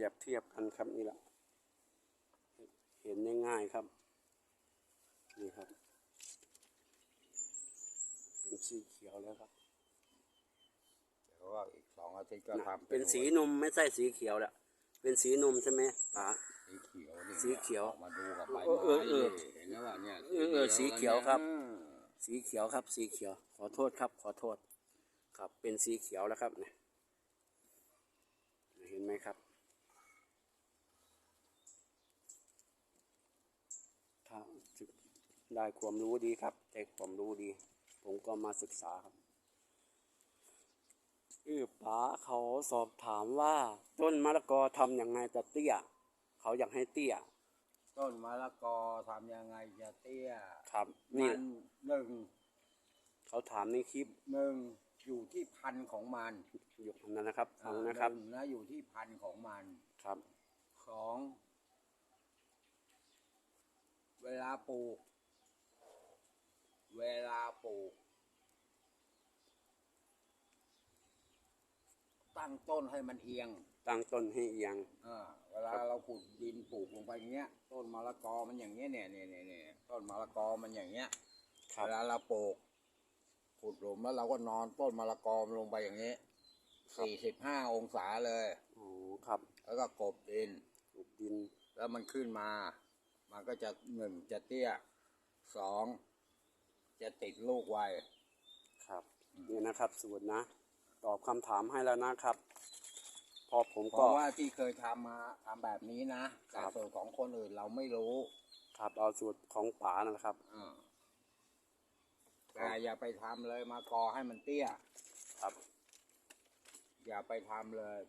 รียบเทียบกันครับนี่แหละเห็นได้ง่ายครับ นี่ครับ เป็นสีเขียวแล้วครับเพราะว่าอีกสองอาทิตย์ก็นะทำเป็นสีนมไม่ใช่สีเขียวแหละเป็นสีนมใช่ไหมป๋าสีเขียวนี่สีเขียวออกมาดูกับใบเออเอไม้อเออเห็นแล้วว่าเนี่ยเออเออสีเขียวครับอืมสีเขียวครับ สีเขียว ขอโทษครับ ขอโทษ ครับ เป็นสีเขียวแล้วครับเนี่ยเห็นไหมครับ ถ้า ได้ความรู้ดีครับได้ความรู้ดี ผมก็มาศึกษาครับเออป๋าเขาสอบถามว่า ต้นมะละกอทำยังไงจะเตี้ย เขาอยากให้เตี้ย ต้นมะละกอทำยังไงจะเตี้ยครับมันี่นหนึ่งเขาถามในคลิปหนึ่งอยู่ที่พันธุ์ของมันอยู่นั่นนะครับฟังนะครับหงนะอยู่ที่พันธุ์ของมันครับสองเวลาปลูก เวลาปลูก ตั้งต้นให้มันเอียงตั้งต้นให้เอียงอ่าเวลาเราขุดดินปลูกลงไปอย่างเงี้ย ต้นมะละกอมันอย่างเงี้ยเนี่ยเนี่ยเนี่ยเนี่ยต้นมะละกอมันอย่างเงี้ยครับ เวลาเราปลูกขุดหลุมแล้วเราก็นอนต้นมะละกอมันลงไปอย่างนี้สี่สิบห้าองศาเลย โอ้ครับแล้วก็กบดิน ปลูกดินแล้วมันขึ้นมา มันก็จะหนึ่งจะเตี้ยสอง จะติดลูกไวครับนี่นะครับสูตรนะ ตอบคำถามให้แล้วนะครับ พอผมเพก็ ราะว่าที่เคยทำมาทำแบบนี้นะครัแต่บ ส่วนของคนอื่นเราไม่รู้ครับเอาสูตรของป๋านะครับ อ่าแต่อย่าไปทำเลยมากอให้มันเตี้ย ครับอย่าไปทำเลย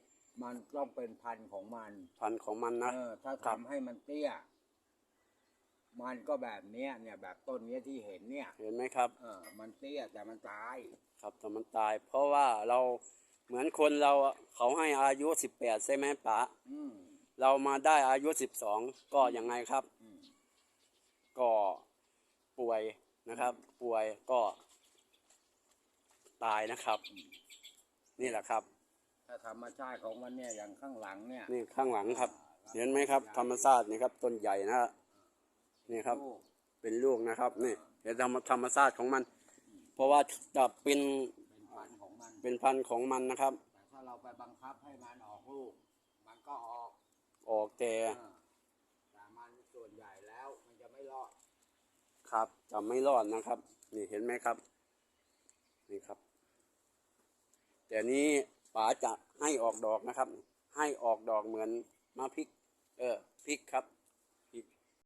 มันต้องเป็นพันธุ์ของมัน พันธุ์ของมันนะ เออ ถ้าครัทำบ ให้มันเตี้ย มันก็แบบเนี้ยเนี่ยแบบต้นเนี้ยที่เห็นเนี่ยเห็นไหมครับ เออมันเตี้ยแต่มันตาย ครับแต่มันตาย เพราะว่าเราเหมือนคนเราอะเขาให้อายุสิบแปดใช่ไหมป๋าอืมเรามาได้อายุสิบสองก็ยังไงครับ อืมก็ป่วยนะครับ ป่วยก็ ตายนะครับ นี่แหละครับ ถ้าธรรมชาติของมันเนี่ยอย่างข้างหลังเนี่ยนี่ข้างหลังครับ เห็นไหมครับ ธรรมชาตินี่ครับ ต้นใหญ่นะ นี่ครับลูกเป็นลูกนะครับนี่เห็นธรรมธรรมชาติของมัน เพราะว่าจะเป็นเป็นพันธุ์ของมันเป็นพันธุ์ของมันนะครับ แต่ถ้าเราไปบังคับให้มันออกลูก มันก็ออกออกแต่เออแต่มันส่วนใหญ่แล้วมันจะไม่รอดครับ จะไม่รอดนะครับ นี่เห็นไหมครับ นี่ครับ แต่นี้ป๋าจะให้ออกดอกนะครับ ให้ออกดอกเหมือนมะพริก เออพริกครับ